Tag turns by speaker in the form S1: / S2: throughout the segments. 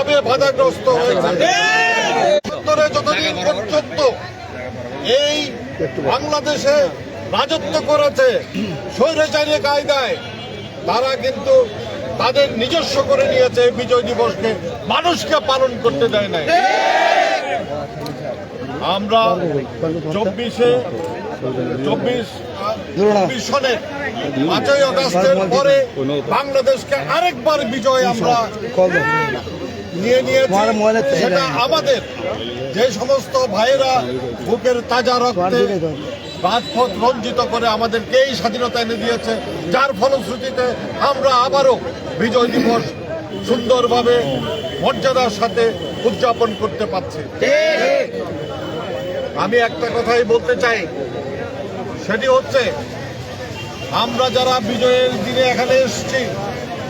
S1: ভাবে বাধাগ্রস্ত হয়েছে। যতদিন পর্যন্ত এই বাংলাদেশে রাজত্ব করেছে স্বৈরাচারী কায়দায়, তারা কিন্তু তাদের নিজস্ব করে নিয়েছে বিজয় দিবসকে। মানুষকে পালন করতে দেয় নাই। আমরা চব্বিশে, চব্বিশ সনের পাঁচই আগস্টের পরে বাংলাদেশকে আরেকবার বিজয় আমরা নিয়ে নিয়েছি। সেটা আমাদের। যে সমস্ত ভাইয়েরা বুকের তাজা রক্তে রাজপথ রঞ্জিত করে আমাদেরকে এই স্বাধীনতা এনে দিয়েছে। যার ফলশ্রুতিতে আমরা আবারও বিজয় দিবস সুন্দরভাবে মর্যাদার সাথে উদযাপন করতে পারছি। আমি একটা কথাই বলতে চাই। সেটি হচ্ছে আমরা যারা বিজয়ের দিনে এখানে এসেছি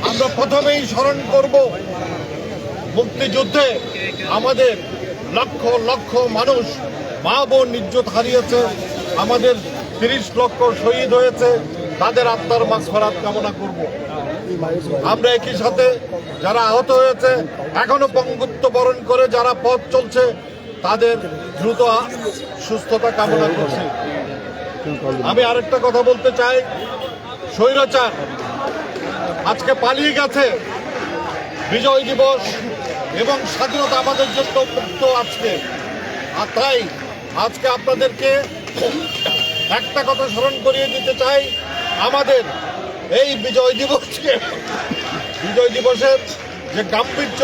S1: আমরা প্রথমেই স্মরণ করব মুক্তিযুদ্ধে আমাদের লক্ষ লক্ষ মানুষ মা বোন নির্যত হারিয়েছে, আমাদের তিরিশ লক্ষ শহীদ হয়েছে, তাদের আত্মার মাঝফরাত কামনা করব। আমরা একই সাথে যারা আহত হয়েছে, এখনও পঙ্গুত্ব বরণ করে যারা পথ চলছে, তাদের দ্রুত সুস্থতা কামনা করছি। আমি আরেকটা কথা বলতে চাই, স্বৈরাচার আজকে পালিয়ে গেছে, বিজয় দিবস এবং স্বাধীনতা আমাদের জন্য মুক্ত আজকে। আর তাই আজকে আপনাদেরকে একটা কথা স্মরণ করিয়ে দিতে চাই, আমাদের এই বিজয় দিবসকে। বিজয় দিবসের যে গাম্ভীর্য,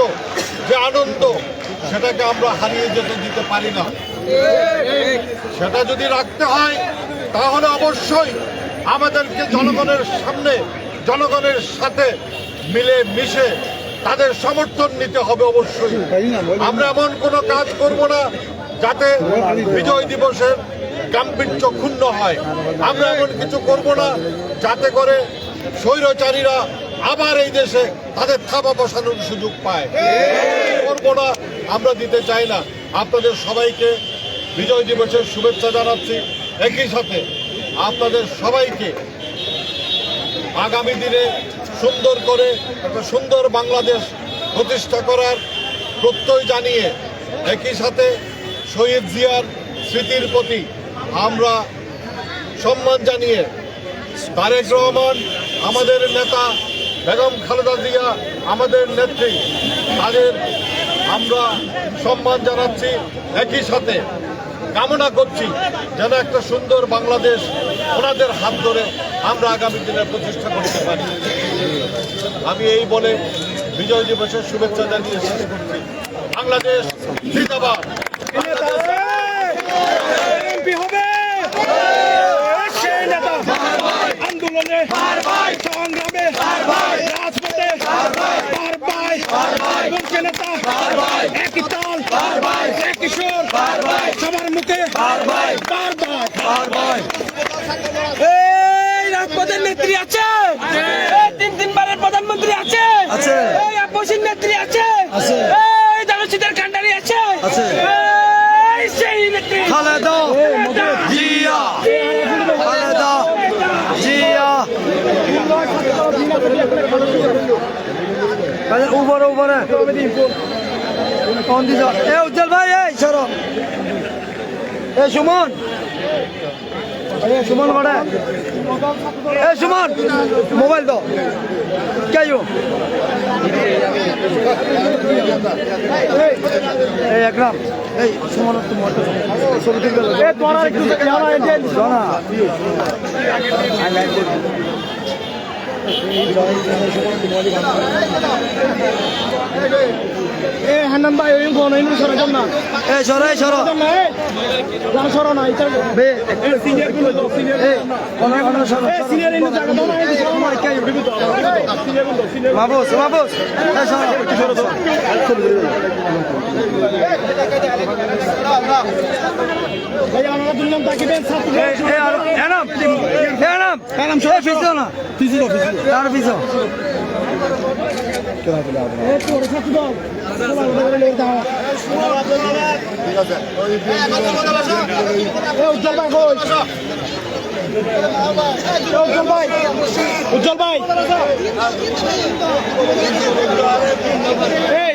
S1: যে আনন্দ, সেটাকে আমরা হারিয়ে যেতে দিতে পারি না। সেটা যদি রাখতে হয়, তাহলে অবশ্যই আমাদেরকে জনগণের সামনে, জনগণের সাথে মিলে মিশে তাদের সমর্থন নিতে হবে অবশ্যই। আমরা এমন কোনো কাজ করব না যাতে বিজয় দিবসের গাম্ভীর্য ক্ষুণ্ণ হয়। আমরা এমন কিছু করব না যাতে করে স্বৈরচারীরা আবার এই দেশে তাদের থাবা বসানোর সুযোগ পায়। করব না, আমরা দিতে চাই না। আপনাদের সবাইকে বিজয় দিবসের শুভেচ্ছা জানাচ্ছি। একই সাথে আপনাদের সবাইকে আগামী দিনে সুন্দর করে একটা সুন্দর বাংলাদেশ প্রতিষ্ঠা করার প্রত্যয় জানিয়ে একই সাথে শহীদ জিয়ার স্মৃতির প্রতি আমরা সম্মান জানিয়ে তারেক রহমান, আমাদের নেতা বেগম খালেদা জিয়া, আমাদের নেত্রী, তাদের আমরা সম্মান জানাচ্ছি। একই সাথে কামনা করছি যেন একটা সুন্দর বাংলাদেশ ওনাদের হাত ধরে আমরা আগামী দিনে প্রতিষ্ঠা করতে পারি। আমি এই বলে বিজয় দিবসের শুভেচ্ছা জানিয়ে শেষ করছি। বাংলাদেশ জিন্দাবাদ।
S2: সংগ্রামে রাজপথে একই সবার মুখে বারবার। এই রাজপথের নেত্রী আছে। এই তিন তিনবারের প্রধানমন্ত্রী আছে। এই আপসির নেত্রী আছে। এই দানশীদের কান্ডারি আছে। এই সেই নেত্রী।
S3: খালেদা জিয়া। খালেদা জিয়া। উপরে উপরে কোন দিছ এ উজ্জ্বল ভাই এই সরো এ সুমন। এ সুমন বড়ে এ সুমন মোবাইল দাও কেউ এই একরাম এই সুমন তুমি ছবি তুলবে এ তোরা একটু জানা এজেন্ট জানা
S2: এ হান্নান ভাই ওই কোন ইনু সরা জম না
S3: এই সরো সরো
S2: জম না এ জান সরা না ইতার
S3: বে
S2: এ সিনিয়রগুলো দাও সিনিয়র
S3: এই কোন কোন সরো
S2: এ সিনিয়র ইনু জায়গা দাও না এই সরা না কে বিবি দাও সিনিয়রগুলো সিনিয়র
S3: মাবুস মাবুস এই সরো একটু দাও তার পিছো
S2: উজ্জ্বল ভাই উজ্জ্বল ভাই উজ্জ্বল ভাই এই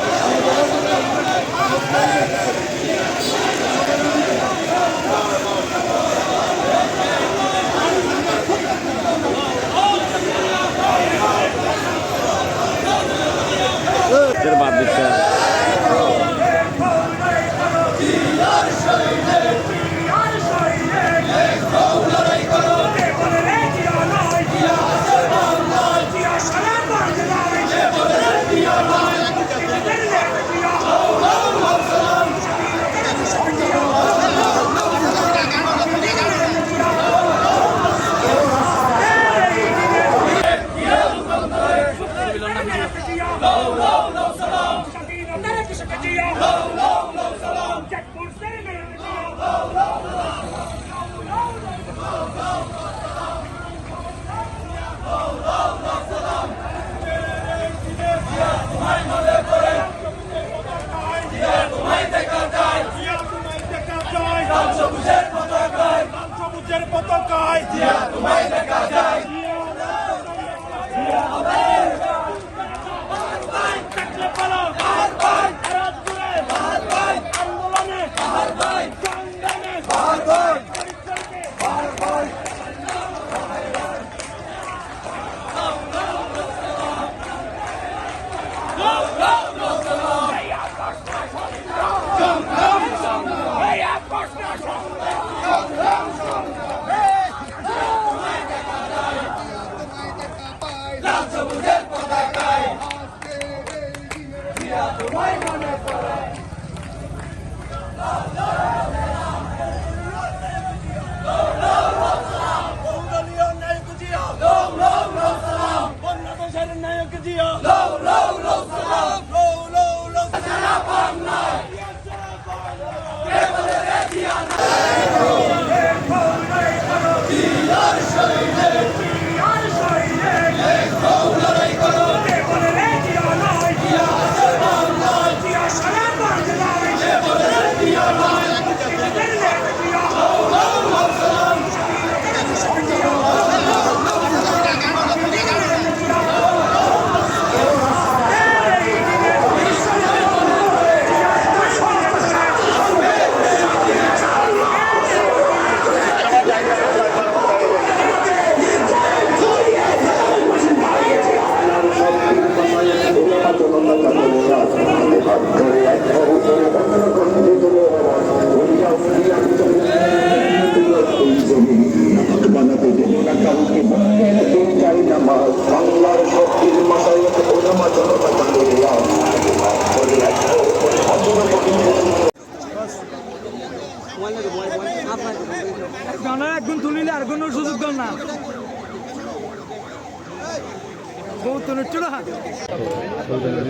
S2: থাকলে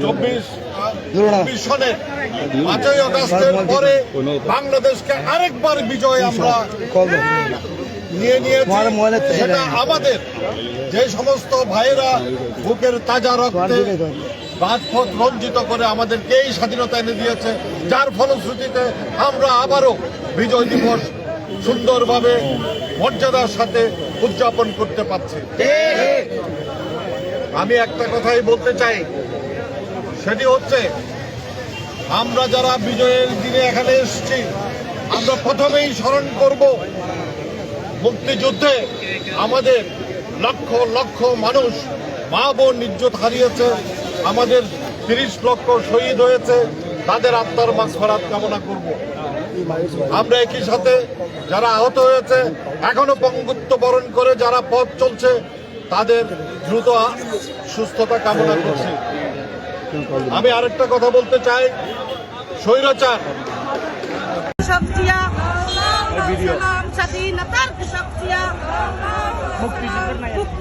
S1: চব্বিশ চব্বিশ সনের পাঁচই আগস্টের পরে বাংলাদেশকে আরেকবার বিজয় আমরা নিয়ে নিয়েছি। সেটা আমাদের। যে সমস্ত ভাইয়েরা বুকের তাজা রক্তে রাজপথ রঞ্জিত করে আমাদেরকে এই স্বাধীনতা এনে দিয়েছে যার ফলশ্রুতিতে আমরা আবারও বিজয় দিবস সুন্দরভাবে মর্যাদার সাথে উদযাপন করতে পারছি। আমি একটা কথাই বলতে চাই। সেটি হচ্ছে, আমরা যারা বিজয়ের দিনে এখানে এসেছি, আমরা প্রথমেই স্মরণ করব মুক্তিযুদ্ধে আমাদের লক্ষ লক্ষ মানুষ মা বোন ইজ্জত হারিয়েছে, আমাদের তিরিশ লক্ষ শহীদ হয়েছে, তাদের আত্মার মাঝফরাত কামনা করব। আমরা একই সাথে যারা আহত হয়েছে, এখনও পঙ্গুত্ব বরণ করে যারা পথ চলছে তাদের দ্রুত সুস্থতা কামনা করছি। আমি আরেকটা কথা বলতে চাই। স্বৈরাচার।
S4: মুক্তি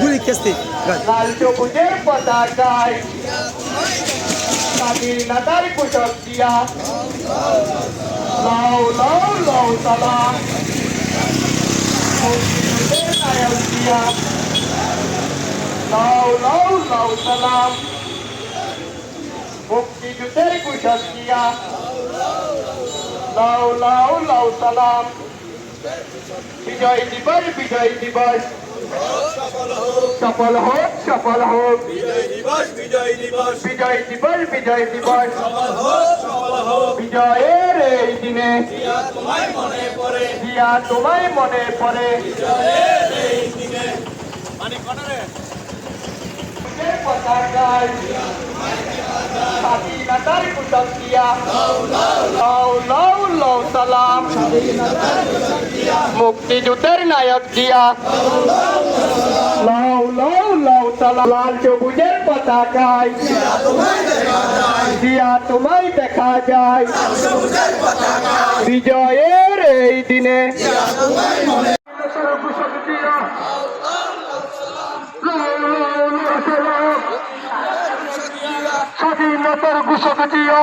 S3: গুলি কাই গুলি কেস্তি
S5: লাল সবুজের পতাকায় স্বাধীনতার কুশক দিয়া। লাও লাও লাও দিয়া লাও লাও লাও সালাম মুক্তিযুদ্ধের কুশক দিয়া। লাও লাও লাও সালাম বিজয় দিবস বিজয় দিবস। সফল হোক সফল হোক।
S6: বিজয় দিবস বিজয় দিবস।
S5: বিজয় দিবস বিজয় দিবস
S6: সফল হোক সফল হোক
S5: বিজয়ের এই দিনে
S6: জিয়া। তোমায় মনে পড়ে
S5: দিয়া তোমায় মনে পড়ে মুক্তিযুদ্ধের নায়ক জিয়া লাও লাও লাও সালাম লাল সবুজের পতাকায় জিয়া তোমায় দেখা যায় বিজয়ের এই দিনে স্বাধীনতার ঘোষক জিয়া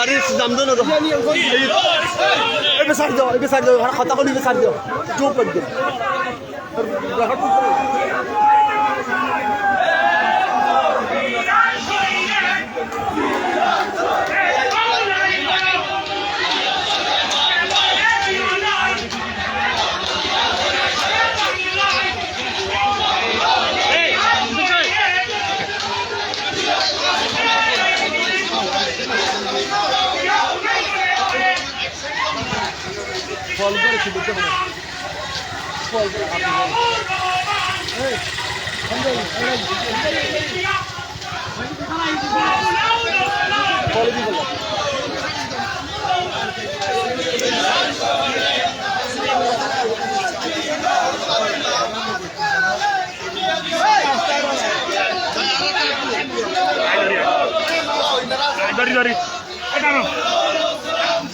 S3: গাড়ির দাম দো না তো? এবে সাইড দাও এবে সাইড দাও কথা কলি এবে সাইড দাও। চুপ
S2: dari dari. Eh,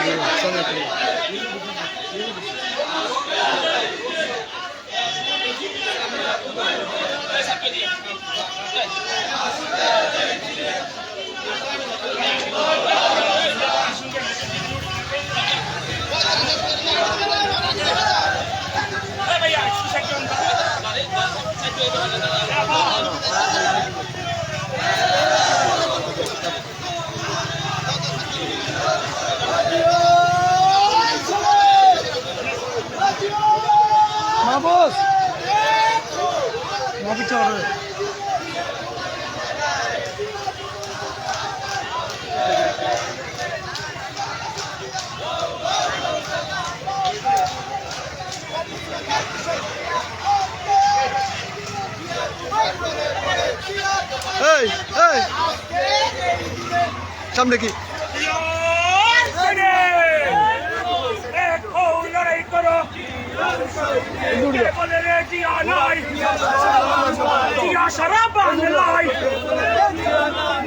S3: শেষ পর্যন্ত আর এই এই সামনে কি?
S2: সারা বাংলায়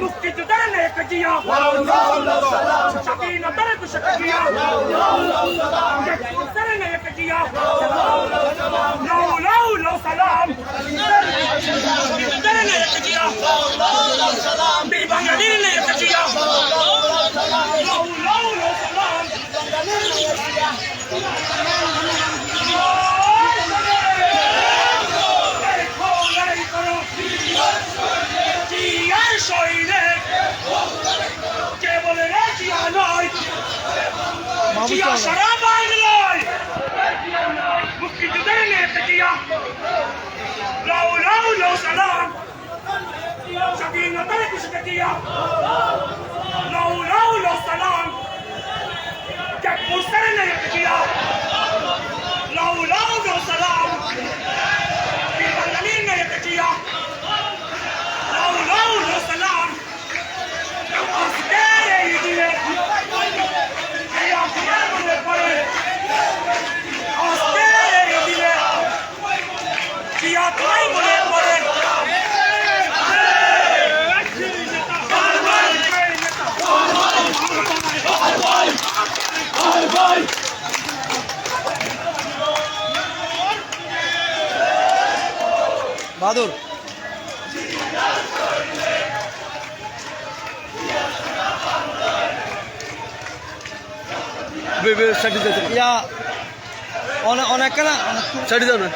S2: মুক্তি যুদ্ধের নেক জিয়া স্বাধীনতার কুশক জিয়া মুক্তের নেক জিয়া লও লও লও সালাম যুদ্ধের নেক জিয়া বীর বাঙালির নেক জিয়া লও লও লও সালাম জিয়ার শরীরে কেবল রে জিয়া নয় জিয়া সারা বাংলায়। মুক্তিযুদ্ধের নেতা জিয়া লাউ লাউ লাউ সালাম। স্বাধীনতার কুশকে জিয়া লাউ লাউ লাউ সালাম। Tekmustere neeta jiya লাউ লাউ লাউ সালাম বীর বাঙালির নেতা জিয়া লাউ লাউ লাউ সালাম আজকের এই দিনে এই আপনার মনে পড়ে আজকের এই দিনে জিয়া তোমায় মনে পড়ে
S3: বাহাদুর সাইডে যেতে ইয়া অনেক অনেক না সাইডে যাও না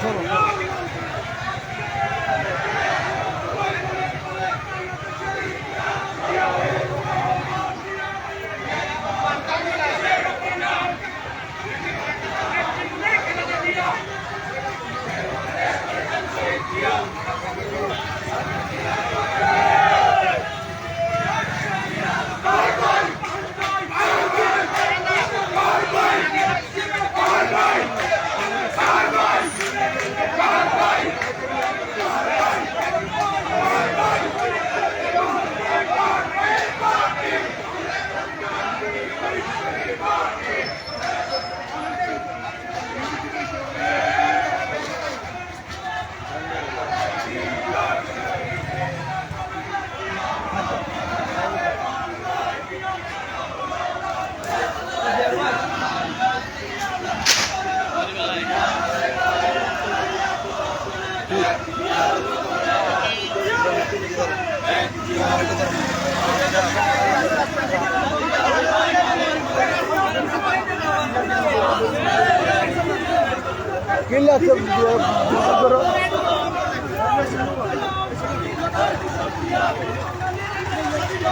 S7: ষোলো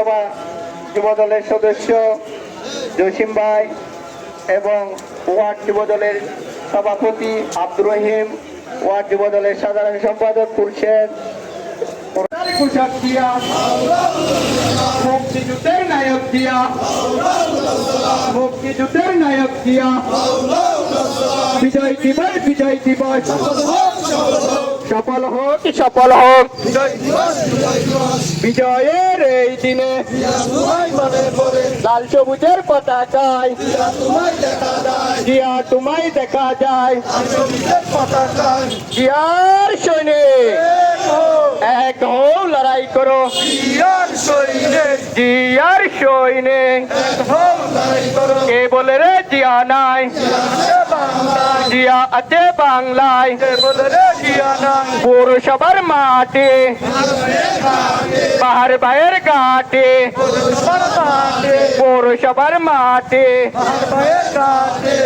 S5: পৌরসভা যুবদলের সদস্য জসিম ভাই এবং ওয়ার্ড যুবদলের সভাপতি আব্দুর রহিম, ওয়ার্ড যুবদলের সাধারণ সম্পাদক খুরশেদ পোশাক নায়ক নায়ক দিয়া, বিজয় দিবস বিজয় দিবস। সফল হোক। সফল হোক? বিজয়ের এই দিনে লাল সবুজের পতাকায় জিয়া তোমায় দেখা যায়। জিয়ার সৈনিক। এক হো লড়াই করো। জিয়ার সৈনিক কে বলে রে জিয়া নাই। জিয়া আছে বাংলায়। পৌরসভার মাঠে। পাহাড় বাইয়ের ঘাটে। পৌরসভার মাঠে।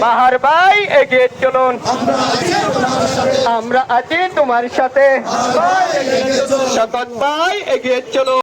S5: পাহাড় ভাই এগিয়ে চলুন। আমরা আছি তোমার সাথে। শকত ভাই এগিয়ে চলুন